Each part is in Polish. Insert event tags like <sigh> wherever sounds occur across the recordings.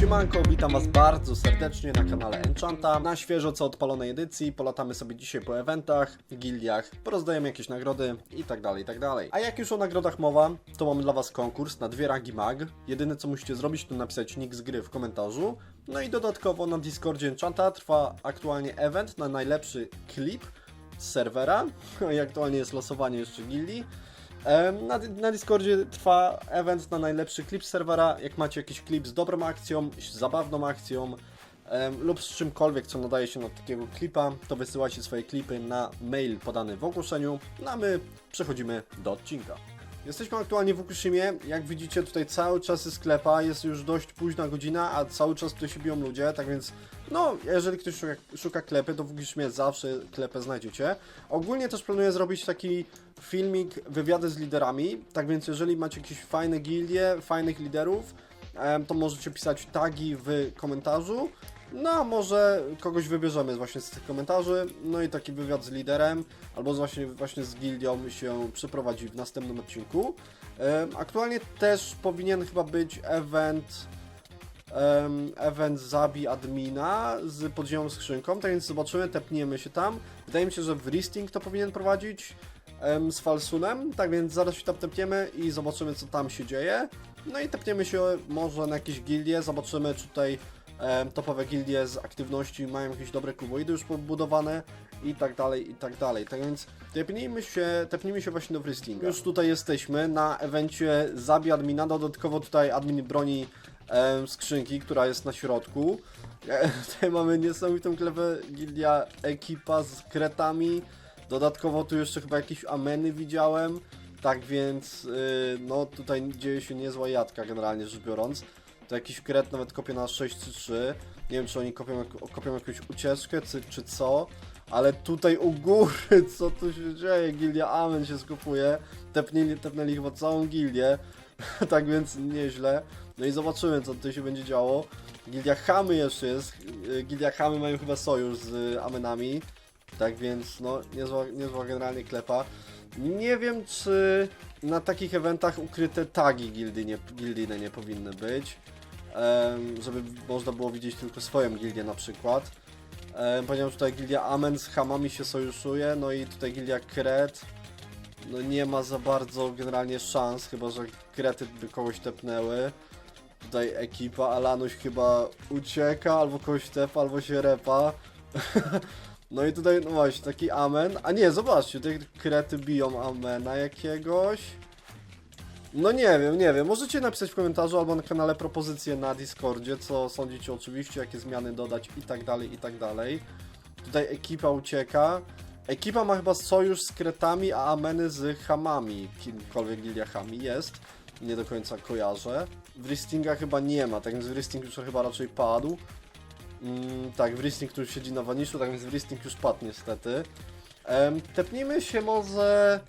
Siemanko, witam was bardzo serdecznie na kanale Enchanta. Na świeżo co odpalonej edycji, polatamy sobie dzisiaj po eventach, gildiach, porozdajemy jakieś nagrody i tak dalej, i tak dalej. A jak już o nagrodach mowa, to mamy dla was konkurs na dwie rangi mag. Jedyne co musicie zrobić to napisać nick z gry w komentarzu. No i dodatkowo na Discordzie Enchanta trwa aktualnie event na najlepszy klip z serwera. <laughs> I aktualnie jest losowanie jeszcze gildii. Na, na Discordzie trwa event na najlepszy klip serwera. Jak macie jakiś klip z dobrą akcją, z zabawną akcją lub z czymkolwiek, co nadaje się na takiego klipa, to wysyłajcie swoje klipy na mail podany w ogłoszeniu. No a my przechodzimy do odcinka. Jesteśmy aktualnie w Ukushimie. Jak widzicie, tutaj cały czas jest sklepa. Jest już dość późna godzina, a cały czas tutaj się biją ludzie, tak więc no, jeżeli ktoś szuka, szuka klepy, to w Ukushimie zawsze klepę znajdziecie. Ogólnie też planuję zrobić taki filmik, wywiady z liderami, tak więc jeżeli macie jakieś fajne gildie, fajnych liderów, to możecie pisać tagi w komentarzu. No, a może kogoś wybierzemy właśnie z tych komentarzy, no i taki wywiad z liderem, albo właśnie, właśnie z gildią się przeprowadzi w następnym odcinku. Aktualnie też powinien chyba być event em, event Zabi Admina z podziemną skrzynką, tak więc zobaczymy, tepniemy się tam. Wydaje mi się, że Wristing to powinien prowadzić em, z Falsunem, tak więc zaraz się tam tepniemy i zobaczymy, co tam się dzieje. No i tepniemy się może na jakieś gildie, zobaczymy, czy tutaj em, topowe gildie z aktywności mają jakieś dobre kuboidy już pobudowane i tak dalej, i tak dalej. Tak więc tepnijmy się, tepnijmy się właśnie do Wristinga. Już tutaj jesteśmy na evencie Zabi Admina, dodatkowo tutaj admin broni skrzynki, która jest na środku. E, <laughs> Tutaj mamy niesamowitą klewę gildia ekipa z kretami. Dodatkowo tu jeszcze chyba jakieś ameny widziałem. Tak więc, y, no tutaj dzieje się niezła jadka generalnie rzecz biorąc. To jakiś kret nawet kopie na 6-3. Nie wiem, czy oni kopią, kopią jakąś ucieczkę, czy, czy co. Ale tutaj u góry, <laughs> co tu się dzieje? Gildia Amen się skupuje. Tepnęli, tepnęli chyba całą gildię. <laughs> tak więc nieźle. No i zobaczymy, co tutaj się będzie działo. Gildia Hamy jeszcze jest. Y, Gildia Hamy mają chyba sojusz z y, Amenami. Tak więc, no, niezła, niezła generalnie klepa. Nie wiem, czy na takich eventach ukryte tagi gildii nie, nie powinny być. Żeby można było widzieć tylko swoją gildię na przykład. Em, ponieważ tutaj gildia Amen z Hamami się sojuszuje, no i tutaj gildia Kret no nie ma za bardzo generalnie szans, chyba że krety by kogoś tepnęły. Tutaj ekipa, Alanuś chyba ucieka, albo kogoś tepa, albo się repa. <laughs> no i tutaj, no właśnie, taki amen. A nie, zobaczcie, te krety biją amena jakiegoś. No nie wiem, nie wiem. Możecie napisać w komentarzu albo na kanale propozycje na Discordzie, co sądzicie oczywiście, jakie zmiany dodać i tak dalej, i tak dalej. Tutaj ekipa ucieka. Ekipa ma chyba sojusz z kretami, a ameny z hamami. Kimkolwiek Gilia Hami jest. Nie do końca kojarzę. Wristinga chyba nie ma, tak więc Wristing już chyba raczej padł. Mm, tak, Wristing tu siedzi na waniszu, tak więc Wristing już padł niestety. Em, tepnijmy się może...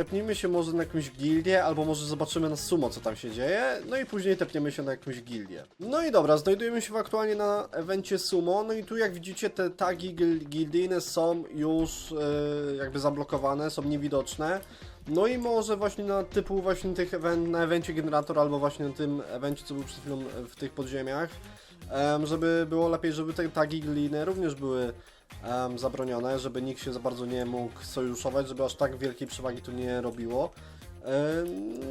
Tepnijmy się może na jakąś gildię, albo może zobaczymy na sumo, co tam się dzieje, no i później tepniemy się na jakąś gildię. No i dobra, znajdujemy się aktualnie na evencie sumo, no i tu jak widzicie te tagi gil gildyjne są już e, jakby zablokowane, są niewidoczne. No i może właśnie na typu właśnie tych event, na evencie generator, albo właśnie na tym evencie, co był przed chwilą w tych podziemiach, em, żeby było lepiej, żeby te tagi gildyjne również były em, zabronione, żeby nikt się za bardzo nie mógł sojuszować, żeby aż tak wielkiej przewagi tu nie robiło.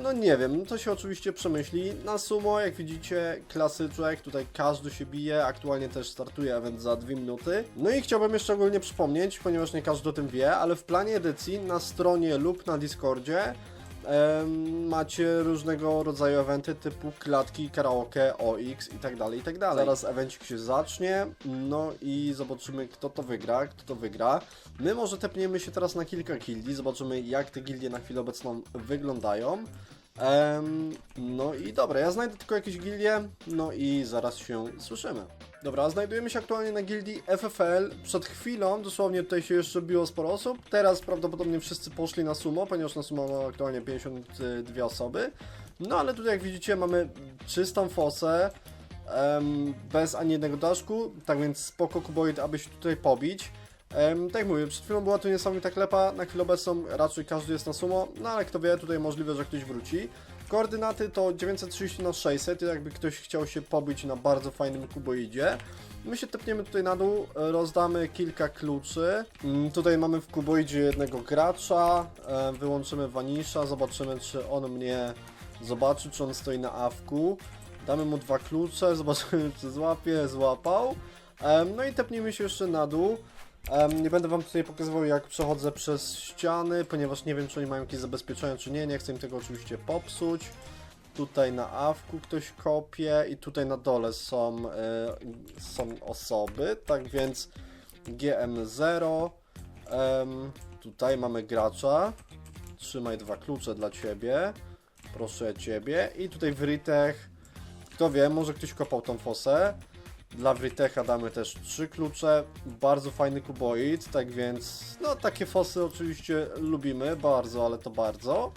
No nie wiem, to się oczywiście przemyśli. Na sumo, jak widzicie, klasyczek, tutaj każdy się bije, aktualnie też startuje event za 2 minuty. No i chciałbym jeszcze ogólnie przypomnieć, ponieważ nie każdy o tym wie, ale w planie edycji na stronie lub na Discordzie macie różnego rodzaju eventy typu klatki, karaoke, OX i tak dalej, i tak dalej. Zaraz evencik się zacznie, no i zobaczymy kto to wygra, kto to wygra. My może tepniemy się teraz na kilka gildii, zobaczymy jak te gildie na chwilę obecną wyglądają. Em, no i dobra, ja znajdę tylko jakieś gildie, no i zaraz się słyszymy. Dobra, znajdujemy się aktualnie na gildii FFL. Przed chwilą, dosłownie tutaj się jeszcze biło sporo osób. Teraz prawdopodobnie wszyscy poszli na sumo, ponieważ na sumo ma aktualnie 52 osoby. No ale tutaj jak widzicie mamy czystą fosę, bez ani jednego daszku, tak więc spoko kuboid, aby się tutaj pobić. Tak jak mówię, przed chwilą była tu niesamowita klepa, na chwilę obecną raczej każdy jest na sumo, no ale kto wie, tutaj możliwe, że ktoś wróci. Koordynaty to 930 na 600, jakby ktoś chciał się pobyć na bardzo fajnym kuboidzie. My się tepniemy tutaj na dół, rozdamy kilka kluczy. Mm, Tutaj mamy w kuboidzie jednego gracza, wyłączymy Vanisha, zobaczymy czy on mnie zobaczy, czy on stoi na awku. Damy mu dwa klucze, <laughs> zobaczymy czy złapie, złapał. No i tepnijmy się jeszcze na dół. Em, Nie będę wam tutaj pokazywał jak przechodzę przez ściany, ponieważ nie wiem czy oni mają jakieś zabezpieczenia czy nie, nie chcę im tego oczywiście popsuć. Tutaj na awku ktoś kopie i tutaj na dole są, e, są osoby, tak więc GM0. Em, tutaj mamy gracza. Trzymaj dwa klucze dla ciebie. Proszę ciebie. I tutaj w Ritech. Kto wie, może ktoś kopał tą fosę. Dla Writecha damy też trzy klucze. Bardzo fajny kuboid, tak więc no takie fosy oczywiście lubimy bardzo, ale to bardzo.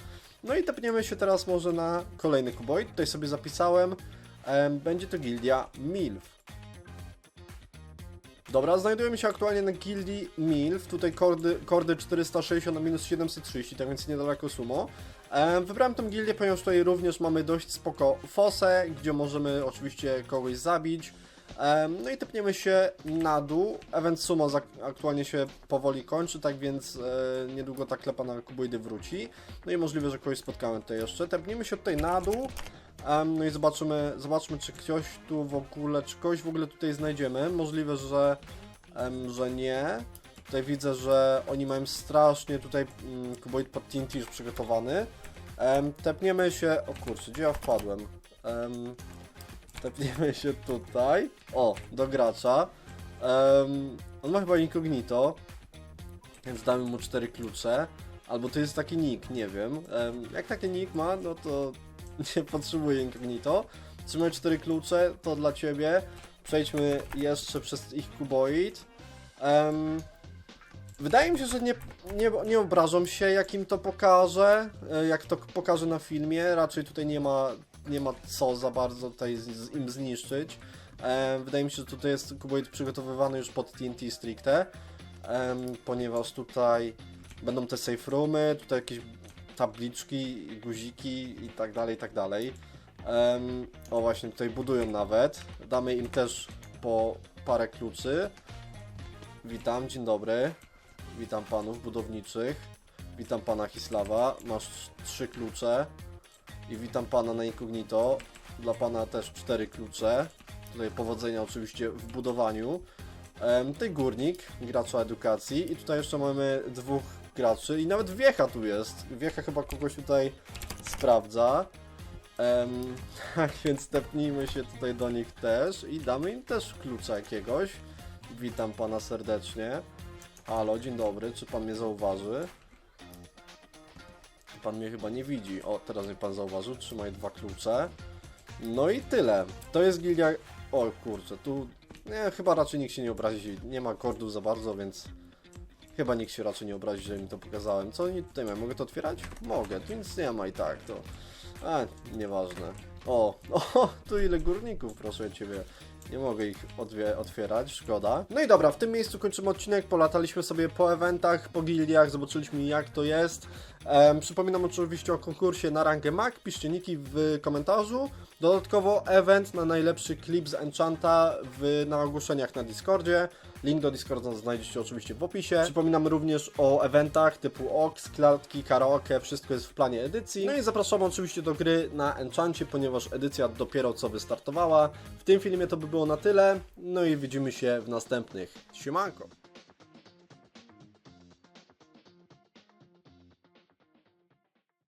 No i tepniemy się teraz może na kolejny kuboid. Tutaj sobie zapisałem. Em, Będzie to gildia MILF. Dobra, znajdujemy się aktualnie na gildii MILF. Tutaj kordy, kordy 460 na minus 730, tak więc niedaleko sumo. Em, Wybrałem tą gildię, ponieważ tutaj również mamy dość spoko fosę, gdzie możemy oczywiście kogoś zabić. No i tepniemy się na dół. Event sumo aktualnie się powoli kończy, tak więc e, niedługo ta klepa na kuboidy wróci. No i możliwe, że kogoś spotkamy tutaj jeszcze. Tepnijmy się tutaj na dół. No i zobaczymy, zobaczmy, czy ktoś tu w ogóle, czy kogoś w ogóle tutaj znajdziemy. Możliwe, że, że nie. Tutaj widzę, że oni mają strasznie tutaj mm, kuboid pod TNT już przygotowany. Em, tepniemy się, o kurczę, gdzie ja wpadłem? Em, tepniemy się tutaj. O, do gracza. Em, on ma chyba incognito, więc damy mu cztery klucze. Albo to jest taki nick, nie wiem. Em, jak taki nick ma, no to <laughs> nie potrzebuje incognito. Trzymaj cztery klucze, to dla ciebie. Przejdźmy jeszcze przez ich kuboid. Em, wydaje mi się, że nie, nie, nie obrażą się, jak im to pokażę, e, jak to pokażę na filmie. Raczej tutaj nie ma, nie ma co za bardzo tutaj z, im zniszczyć. Em, wydaje mi się, że tutaj jest kuboid przygotowywany już pod TNT stricte, em, ponieważ tutaj będą te safe roomy, tutaj jakieś tabliczki, guziki i tak dalej, i tak dalej. Em, o właśnie, tutaj budują nawet. Damy im też po parę kluczy. Witam, dzień dobry. Witam panów budowniczych. Witam pana Hislawa. Masz trzy klucze. I witam pana na incognito. Dla pana też cztery klucze. Tutaj powodzenia oczywiście w budowaniu. Em, Tutaj górnik, gracza edukacji. I tutaj jeszcze mamy dwóch graczy. I nawet Wiecha tu jest. Wiecha chyba kogoś tutaj sprawdza. <laughs> Tak więc tepnijmy się tutaj do nich też i damy im też klucza jakiegoś. Witam pana serdecznie. Halo, dzień dobry, czy pan mnie zauważy? Pan mnie chyba nie widzi. O, teraz mnie pan zauważył. Trzymaj dwa klucze. No i tyle. To jest gildia... O kurczę, tu... Nie, chyba raczej nikt się nie obrazi. Nie ma kordów za bardzo, więc... Chyba nikt się raczej nie obrazi, że mi to pokazałem. Co oni tutaj mają? Mogę to otwierać? Mogę, tu nic nie ma i tak, to... A, nieważne. O, <laughs> o, tu ile górników, proszę Ciebie. Nie mogę ich otwierać, szkoda. No i dobra, w tym miejscu kończymy odcinek. Polataliśmy sobie po eventach, po gildiach, zobaczyliśmy jak to jest. Przypominam oczywiście o konkursie na rangę Mac. Piszcie niki w komentarzu. Dodatkowo event na najlepszy klip z Enchanta w, na ogłoszeniach na Discordzie. Link do Discorda znajdziecie oczywiście w opisie. Przypominam również o eventach typu OX, klatki, karaoke, wszystko jest w planie edycji. No i zapraszam oczywiście do gry na Enchancie, ponieważ edycja dopiero co wystartowała. W tym filmie to by było na tyle. No i widzimy się w następnych. Siemanko!